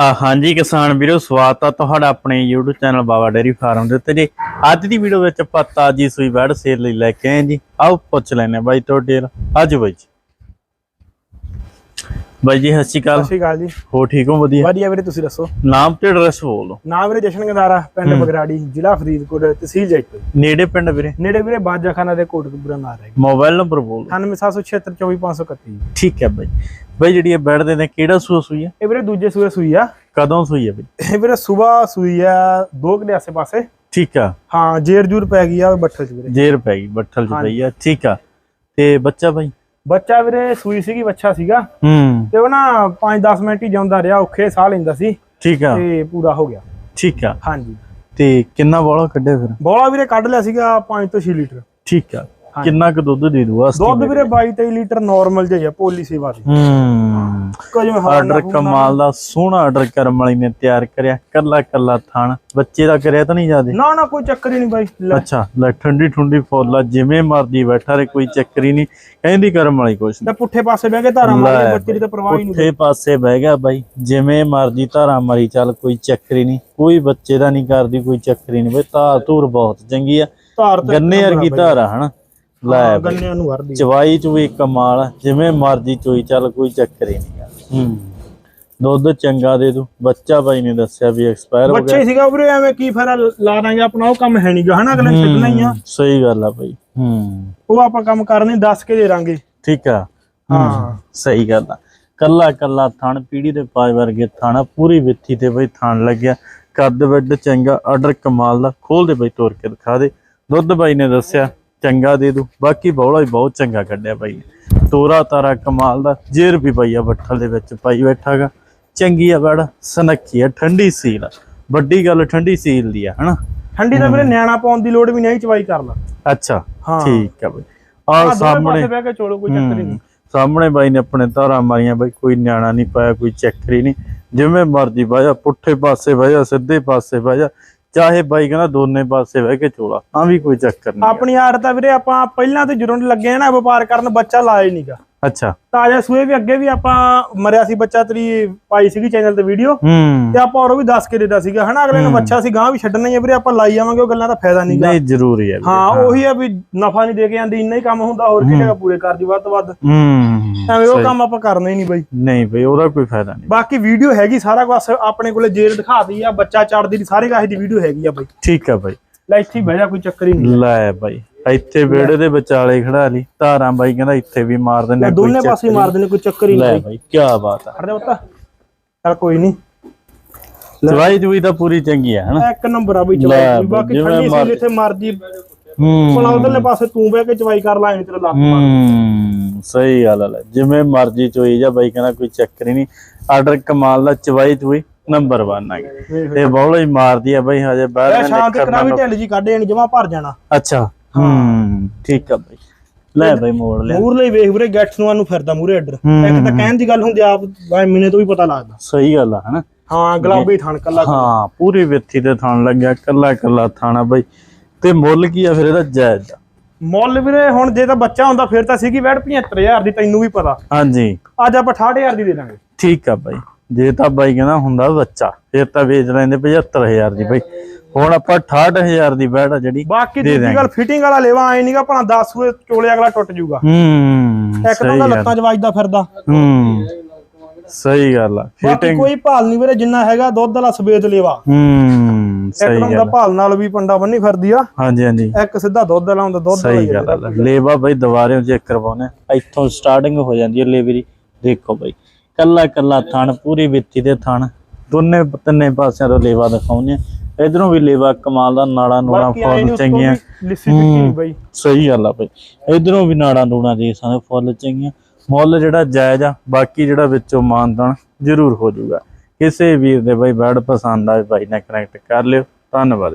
ਆ ਹਾਂਜੀ ਕਿਸਾਨ ਵੀਰੋ, ਸਵਾਗਤ ਆ ਤੁਹਾਡਾ ਆਪਣੇ YouTube channel Baba dairy farm ਦੇ ਉੱਤੇ ਜੀ। ਅੱਜ ਦੀ ਵੀਡੀਓ ਵਿੱਚ ਆਪਾਂ ਤਾਜੀ ਸੂਈ ਵੜ ਸੇਲ ਲਈ ਲੈ ਕੇ ਆਏ ਜੀ। ਆਓ ਪੁੱਛ ਲੈਨੇ ਬਾਈ ਤੁਹਾਡੇ ਨਾਲ ਅੱਜ ਬਾਈ ਜੀ। ਬਾਈ ਜੀ ਸਤਿ ਸ਼੍ਰੀ ਅਕਾਲ। ਸਤਿ ਸ਼੍ਰੀ ਅਕਾਲ ਜੀ। ਹੋ ਠੀਕ ਹੋ? ਵਧੀਆ। ਵਧੀਆ ਵੀਰੇ ਤੁਸੀਂ ਦੱਸੋ? ਨਾਮ ਤੇ ਐਡਰੈਸ ਬੋਲੋ ਨਾਮ ਵੀਰੇ ਜਸ਼ਨ ਗੰਦਾਰਾ ਪਿੰਡ ਬਗਰਾੜੀ ਜ਼ਿਲ੍ਹਾ ਫਰੀਦਕੋਟ ਤਹਿਸੀਲ ਜੈਤੋ ਨੇੜੇ ਪਿੰਡ ਵੀਰੇ? ਨੇੜੇ ਵੀਰੇ ਬਾਜਾਖਾਨਾ ਦੇ ਕੋਟਕਪੂਰਾ ਨਾਲ ਹੈ ਮੋਬਾਈਲ ਨੰਬਰ ਬੋਲੋ 9776244531 ਠੀਕ ਹੈ ਬਾਈ। ਬਾਈ ਜਿਹੜੀ ਇਹ ਬੈਠ ਦੇ ਨੇ ਕਿਹੜਾ ਸੂਆ ਸੂਈ ਹੈ ਇਹ ਵੀਰੇ ਦੂਜੇ ਸੂਏ ਸੂਈ ਆ। ਕਦੋਂ ਸੂਈ ਹੈ ਬਾਈ? ਇਹ ਵੀਰੇ ਸਵੇਰ ਸੂਈ ਆ ਦੋ ਕੁ ਦੇ ਆਸੇ ਪਾਸੇ। ਠੀਕ ਆ। ਹਾਂ ਜੇਰ ਜੂਰ ਪੈ ਗਈ ਆ ਬੱਠਲ ਚ ਵੀਰੇ। ਜੇਰ ਪੈ ਗਈ ਬੱਠਲ ਚ ਪਈ ਆ। ਠੀਕ ਆ। ਤੇ ਬੱਚਾ ਬਾਈ? ਬੱਚਾ ਵੀਰੇ ਸੂਈ ਸੀਗੀ ਬੱਚਾ ਸੀਗਾ। ਹੂੰ। ਤੇ ਉਹ ਨਾ 5-10 ਮਿੰਟ ਹੀ ਜਾਂਦਾ ਰਿਹਾ ਔਖੇ ਸਾਹ ਲੈਂਦਾ ਸੀ। ਠੀਕ ਆ। ਤੇ ਪੂਰਾ ਹੋ ਗਿਆ। ਠੀਕ ਆ। ਹਾਂਜੀ। ਤੇ ਕਿੰਨਾ ਬੋਲਾ ਕੱਢਿਆ ਫਿਰ? ਬੋਲਾ ਵੀਰੇ ਕੱਢ ਲਿਆ ਸੀਗਾ 5 ਤੋਂ 6 ਲੀਟਰ। ਠੀਕ ਆ। ਕਿੰਨਾ ਕੁ ਦੁੱਧ ਦੇ ਦੂਗਾ ਦੁੱਧ ਵੀਰੇ 22-23 ਲੀਟਰ ਨਾਰਮਲ ਜਿਹਾ ਪੋਲੀ ਸੇਵਾ ਦੀ। ਹੂੰ। ਕੁਝ ਆਰਡਰ ਕਮਾਲ ਦਾ ਸੋਹਣਾ ਆਰਡਰ ਕਰਮ ਵਾਲੀ ਨੇ ਤਿਆਰ ਕਰਿਆ ਕੱਲਾ ਕੱਲਾ ਥਣ। ਬੱਚੇ ਦਾ ਕਰਿਆ ਤਾਂ ਨਹੀਂ ਜਿਆਦੇ? ਨਾ ਨਾ ਕੋਈ ਚੱਕਰ ਹੀ ਨਹੀਂ ਬਾਈ ਅੱਛਾ ਲੈ ਠੰਡੀ ਠੰਡੀ ਫੁੱਲ ਜਿਵੇਂ ਮਰਦੀ ਬੈਠਾ ਰੇ ਕੋਈ ਚੱਕਰ ਹੀ ਨਹੀਂ। ਕਹਿੰਦੀ ਕਰਮ ਵਾਲੀ ਕੁਛ ਤੇ ਪੁੱਠੇ ਪਾਸੇ ਬਹਿ ਕੇ ਧਾਰਾਂ ਮਾਰੀ ਬੱਚੇ ਦੀ ਤਾਂ ਪਰਵਾਹ ਹੀ ਨਹੀਂ। ਪੁੱਠੇ ਪਾਸੇ ਬਹਿ ਗਿਆ ਬਾਈ ਜਿਵੇਂ ਮਰਦੀ ਧਾਰਾ ਮਾਰੀ ਚੱਲ ਕੋਈ ਚੱਕਰ ਹੀ ਨਹੀਂ। ਕੋਈ ਬੱਚੇ ਦਾ ਨਹੀਂ ਕਰਦੀ ਕੋਈ ਚੱਕਰ ਹੀ ਨਹੀਂ। ਬਈ ਧਾਰ ਧੂਰ ਬਹੁਤ ਚੰਗੀ ਆ। ਗੰਨੇ ਵਰਗੀ ਧਾਰ ਹਨਾ? ਲੈ ਬਈ। ਗੰਨਿਆਂ ਨੂੰ ਵਰਦੀ। ਚਵਾਈ ਚ ਵੀ ਕਮਾਲ ਆ, ਜਿਵੇਂ ਮਰਜ਼ੀ ਚੋਈ ਚੱਲ ਕੋਈ ਚੱਕਰ ਹੀ ਨਹੀਂ ਹੂੰ। ਦੁੱਧ ਚੰਗਾ ਦੇ ਦੂ। ਬੱਚਾ ਬਾਈ ਨੇ ਦੱਸਿਆ ਵੀ ਐਕਸਪਾਇਰ ਹੋ ਗਿਆ। ਬੱਚੇ ਸੀਗਾ ਵੀਰੇ ਐਵੇਂ ਕੀ ਫਾਇਦਾ ਲਾ ਦਾਂਗੇ ਆਪਣਾ ਉਹ ਕੰਮ ਹੈ ਨਹੀਂਗਾ ਹਨਾ ਅਗਲੇ ਨੇ ਛੱਡਣਾ ਹੀ ਆ। ਸਹੀ ਗੱਲ ਆ ਬਾਈ। ਹੂੰ। ਉਹ ਆਪਾਂ ਕੰਮ ਕਰਨੇ ਦੱਸ ਕੇ ਦੇ ਦਾਂਗੇ। ਠੀਕ ਆ। ਹਾਂ ਸਹੀ ਗੱਲ ਆ। ਕੱਲਾ ਕੱਲਾ ਥਣ ਪੀੜੀ ਦੇ ਪਾਜ ਵਰਗੇ ਥਣ ਪੂਰੀ ਵਿੱਥੀ ਤੇ ਬਈ ਥਣ ਲੱਗਿਆ। ਕੱਦ ਵੱਡ ਚੰਗਾ ਆਰਡਰ ਕਮਾਲ ਦਾ। ਖੋਲ ਦੇ ਬਈ ਤੋੜ ਕੇ ਦਿਖਾ ਦੇ। ਦੁੱਧ ਬਾਈ ਨੇ ਦੱਸਿਆ। ਚੰਗਾ ਦੇ ਦੂ। ਬਾਕੀ ਬੌਲਾ ਵੀ ਬਹੁਤ ਚੰਗਾ ਕੱਢਿਆ ਨੇ ਤੋਰਾ ਤਾਰਾ ਕਮਾਲ ਦਾ। ਜੇਰ ਵੀ ਪਈ ਆ ਬੱਠਲ ਦੇ ਵਿੱਚ ਪਾਈ ਬੈਠਾਗਾ ਚੰਗੀ ਆ ਬੜ ਸਨੱਖੀ ਆ ਠੰਡੀ ਸੀਲ ਆ। ਵੱਡੀ ਗੱਲ ਠੰਡੀ ਸੀਲ ਦੀ ਆ ਹਨਾ? ਠੰਡੀ ਦਾ ਵੀਰੇ ਨਿਆਣਾ ਪਾਉਣ ਦੀ ਲੋੜ ਵੀ ਨਹੀਂ ਚਵਾਈ ਕਰ ਲਾ। ਅੱਛਾ ਹਾਂ। ਠੀਕ ਆ ਬਈ। ਆ ਸਾਹਮਣੇ ਬਹਿ ਕੇ ਚੋਲੋ ਕੋਈ ਚੱਕਰ ਹੀ ਨਹੀਂ। ਸਾਹਮਣੇ ਬਾਈ ਨੇ ਆਪਣੇ ਧਾਰਾਂ ਮਾਰੀਆਂ ਬਾਈ ਕੋਈ ਨਿਆਣਾ ਨਹੀਂ ਪਾਇਆ ਕੋਈ ਚੱਕਰੀ ਨਹੀਂ। ਜਿਵੇਂ ਮਰਜ਼ੀ ਬਾਜਾ ਪੁੱਠੇ ਪਾਸੇ ਬਾਜਾ ਸਿੱਧੇ ਪਾਸੇ ਬਾਜਾ ਚਾਹੇ ਬਾਈ ਕਹਿੰਦਾ ਦੋਨੇ ਪਾਸੇ ਬਹਿ ਕੇ ਚੋਲਾ, ਤਾਂ ਵੀ ਕੋਈ ਚੱਕਰ ਨਹੀਂ ਆਪਣੀ ਆੜ ਤਾਂ ਵੀਰੇ, ਆਪਾਂ ਪਹਿਲਾਂ ਤੇ ਜਦੋਂ ਲੱਗੇ ਨਾ ਵਪਾਰ ਕਰਨ, ਬੱਚਾ ਲਾਇਆ ਨਹੀਂਗਾ ਅੱਛਾ। ਤਾਜ਼ਾ ਸੂਏ ਵੀ ਅੱਗੇ ਵੀ ਆਪਾਂ ਮਰਿਆ ਸੀ ਬੱਚਾ ਤੇਰੀ ਪਾਈ ਸੀਗੀ ਚੈਨਲ ਤੇ ਵੀਡੀਓ ਹੂੰ। ਤੇ ਆਪਾਂ ਉਹ ਵੀ ਦੱਸ ਕੇ ਦਿੱਤਾ ਸੀਗਾ। ਹਨਾ ਅਗਲੇ ਨੂੰ ਬੱਚਾ ਸੀ ਗਾਂ ਵੀ ਛੱਡਣਾ ਹੀ ਆ ਵੀਰੇ ਆਪਾਂ ਲਾਈ ਜਾਵਾਂਗੇ ਉਹ ਗੱਲਾਂ ਦਾ ਫਾਇਦਾ ਨਹੀਂਗਾ ਨਹੀਂ ਜ਼ਰੂਰੀ ਹੈ। ਹਾਂ। ਉਹੀ ਆ ਵੀ ਨਫਾ ਨਹੀਂ ਦੇ ਕੇ ਜਾਂਦੀ ਇੰਨਾ ਹੀ ਕੰਮ ਹੁੰਦਾ ਹੋਰ ਕੀ ਜਗ੍ਹਾ ਪੂਰੇ ਕਰ ਦੀ ਵੱਧ ਤੋਂ ਵੱਧ। ਹੂੰ ਐਵੇਂ ਉਹ ਕੰਮ ਆਪਾਂ ਕਰਨਾ ਹੀ ਨਹੀਂ ਬਾਈ। ਨਹੀਂ ਬਈ ਉਹਦਾ ਕੋਈ ਫਾਇਦਾ ਨਹੀਂ ਬਾਕੀ ਵੀਡੀਓ ਹੈਗੀ ਸਾਰਾ ਕੁਝ ਆਪਣੇ ਕੋਲੇ ਜੇਲ ਦਿਖਾਤੀ ਆ ਬੱਚਾ ਚੜਦੀ ਦੀ ਸਾਰੇ ਕਾਹੇ ਦੀ ਵੀਡੀਓ ਹੈਗੀ ਆ ਬਾਈ। ਠੀਕ ਆ ਬਾਈ। ਲੈ ਇੱਥੇ ਹੀ ਬਹਿ ਜਾ ਕੋਈ ਚੱਕਰ ਹੀ ਨਹੀਂ ਲੈ ਬਾਈ। ਇੱਥੇ ਵਿਹੜੇ ਦੇ ਵਿਚਾਲੇ ਖੜਾ ਲਈ ਧਾਰਾਂ ਬਾਈ ਕਹਿੰਦਾ ਇੱਥੇ ਵੀ ਮਾਰ ਦਿੰਦੇ ਆ, ਕੋਈ ਦੋਨੇ ਪਾਸੇ ਹੀ ਮਾਰਦੇ ਨੇ ਕੋਈ ਚੱਕਰ ਹੀ ਲੈ ਨਹੀਂ ਬਾਈ ਕੀ ਬਾਤ ਆ। ਖੜ ਜਾ ਪੁੱਤ। ਚੱਲ ਕੋਈ ਨਹੀਂ। ਦਵਾਈ ਦੂਈ ਤਾਂ ਪੂਰੀ ਚੰਗੀ ਆ ਹਨਾ? ਇੱਕ ਨੰਬਰ ਆ ਬਈ ਚਵਾਈ ਬਾਕੀ ਠੰਡੀ ਸੀ। ਜਿੱਥੇ ਮਰਜ਼ੀ। ਹੂੰ। ਹੁਣ ਉਧਰਲੇ ਪਾਸੇ ਤੂੰ ਬਹਿ ਕੇ ਚਵਾਈ ਕਰ ਲਾ ਐਵੇਂ ਤੇਰਾ ਲੱਕ ਮਾਰ ਹੂੰ ਸਹੀ ਗੱਲ ਆ ਜਿਵੇਂ ਮਰਜ਼ੀ ਚੋਈ ਜਾ ਬਾਈ ਕਹਿੰਦਾ ਕੋਈ ਚੱਕਰ ਹੀ ਨਹੀਂ। ਆਰਡਰ ਕਮਾਲ ਦਾ ਚਵਾਈ ਚੋਈ ਨੰਬਰ 1 ਆ। ਗਈ ਤੇ ਬੌਲਾ ਹੀ ਮਾਰਦੀ ਆ ਬਾਈ ਹਜੇ ਬਾਹਰ ਸ਼ਾਮ ਤੱਕ ਨਾ ਵੀ ਢਿੱਲ ਜੀ ਕੱਢ ਜਾਣੀ ਜਮਾ ਭਰ ਜਾਣਾ। ਅੱਛਾ। ਹੂੰ। ਠੀਕ ਆ ਬਾਈ। ਲੈ ਬਾਈ ਮੋੜ ਲਿਆ। ਮੂਰ ਲਈ ਵੇਖ ਵੀਰੇ ਗੈਟਸ ਨੂੰ ਆਨੂੰ ਫਿਰਦਾ ਮੂਰੇ ਅੱਡਰ ਇੱਕ ਤਾਂ ਕਹਿਣ ਦੀ ਗੱਲ ਹੁੰਦੀ ਆਪ ਬਾਈ ਮਹੀਨੇ ਤੋਂ ਵੀ ਪਤਾ ਲੱਗਦਾ। ਸਹੀ ਗੱਲ ਆ ਹਨਾ? ਹਾਂ ਗੁਲਾਬੀ ਥਣ ਕੱਲਾ ਹਾਂ ਪੂਰੀ ਵਿੱਥੀ ਤੇ ਥਾਣ ਲੱਗਿਆ ਕੱਲਾ ਕੱਲਾ ਥਾਣਾ ਬਾਈ। ਤੇ ਮੁੱਲ ਕੀ ਆ ਫਿਰ ਇਹਦਾ ਜਾਇਜ਼? ਮੁੱਲ ਵੀਰੇ ਹੁਣ ਜੇ ਤਾਂ ਬੱਚਾ ਹੁੰਦਾ ਫਿਰ ਤਾਂ ਸੀਗੀ ਵੈਟ 75000 ਦੀ ਤੈਨੂੰ ਵੀ ਪਤਾ। ਹਾਂਜੀ। ਅੱਜ ਆਪਾਂ 68000 ਦੀ ਦੇ ਦਾਂਗੇ। ਠੀਕ ਆ ਬਾਈ। ਜੇ ਤਾਂ ਬਾਈ ਕਹਿੰਦਾ ਹੁੰਦਾ ਬੱਚਾ ਫਿਰ ਤਾਂ ਵੇਚ ਲੈਂਦੇ 75000 ਦੀ ਬਾਈ। ਹੁਣ ਆਪਾਂ 68000 ਦੀ ਬੈੜ ਆ ਜਿਹੜੀ ਬਾਕੀ ਦੂਜੀ ਗੱਲ ਫਿਟਿੰਗ ਵਾਲਾ ਲੈਵਾ ਆਏ ਨਹੀਂਗਾ ਭਣਾ 10 ਸੂਏ ਚੋਲੇ ਅਗਲਾ ਟੁੱਟ ਜਾਊਗਾ। ਹੂੰ ਇੱਕ ਤਾਂ ਉਹਦਾ ਲੱਤਾਂ 'ਚ ਵੱਜਦਾ ਫਿਰਦਾ। ਹੂੰ ਸਹੀ ਗੱਲ ਆ। ਫਿਟਿੰਗ ਕੋਈ ਭਾਲ ਨਹੀਂ ਵੀਰੇ ਜਿੰਨਾ ਹੈਗਾ ਦੁੱਧ ਵਾਲਾ ਸਵੇਦ ਲੈਵਾ। ਹੂੰ ਇੱਕ ਸਹੀ ਤਾਂ ਦਾ ਗੱਲ ਆ। ਭਾਲ ਨਾਲ ਵੀ ਪੰਡਾ ਬੰਨੀ ਫਿਰਦੀ ਆ। ਹਾਂਜੀ ਹਾਂਜੀ। ਇੱਕ ਸਿੱਧਾ ਦੁੱਧ ਵਾਲਾ ਹੁੰਦਾ ਦੁੱਧ ਸਹੀ ਗੱਲ ਆ। ਲੇਵਾ ਬਾਈ ਦੁਬਾਰੇ ਚੈੱਕ ਕਰਵਾਉਣਾ ਇੱਥੋਂ ਸਟਾਰਟਿੰਗ ਹੋ ਜਾਂਦੀ ਹੈ ਲੇਵਰੀ ਦੇਖੋ ਬਾਈ ਕੱਲਾ ਕੱਲਾ ਥਣ ਪੂਰੀ ਵਿੱਥੀ ਦੇ ਥਣ। ਦੋਨੇ ਤਿੰਨੇ ਪਾਸਿਆਂ ਤੋਂ ਲੇਵਾ ਦਿਖਾਉਂਦੇ ਆ। ਇਧਰੋਂ ਵੀ ਲੇਵਾ ਕਮਾਲ ਦਾ ਨਾੜਾ ਨੂੜਾ ਫੁੱਲ ਚੰਗੀਆਂ। ਲਿੱਸੀ ਬਾਈ। ਸਹੀ ਗੱਲ ਆ ਬਈ। ਇਧਰੋਂ ਵੀ ਨਾੜਾਂ ਦੂਣਾ ਦੇ ਸਾਨੂੰ ਫੁੱਲ ਚੰਗੀਆਂ। ਮੁੱਲ ਜਿਹੜਾ ਜਾਇਜ਼ ਆ ਬਾਕੀ ਜਿਹੜਾ ਵਿੱਚੋਂ ਮਾਨਦਾਨ ਜ਼ਰੂਰ ਹੋ ਜਾਊਗਾ। ਕਿਸੇ ਵੀਰ ਦੇ ਬਈ ਬੈਡ ਪਸੰਦ ਆਵੇ ਬਾਈ ਨਾਲ ਕਨੈਕਟ ਕਰ ਲਿਓ। ਧੰਨਵਾਦ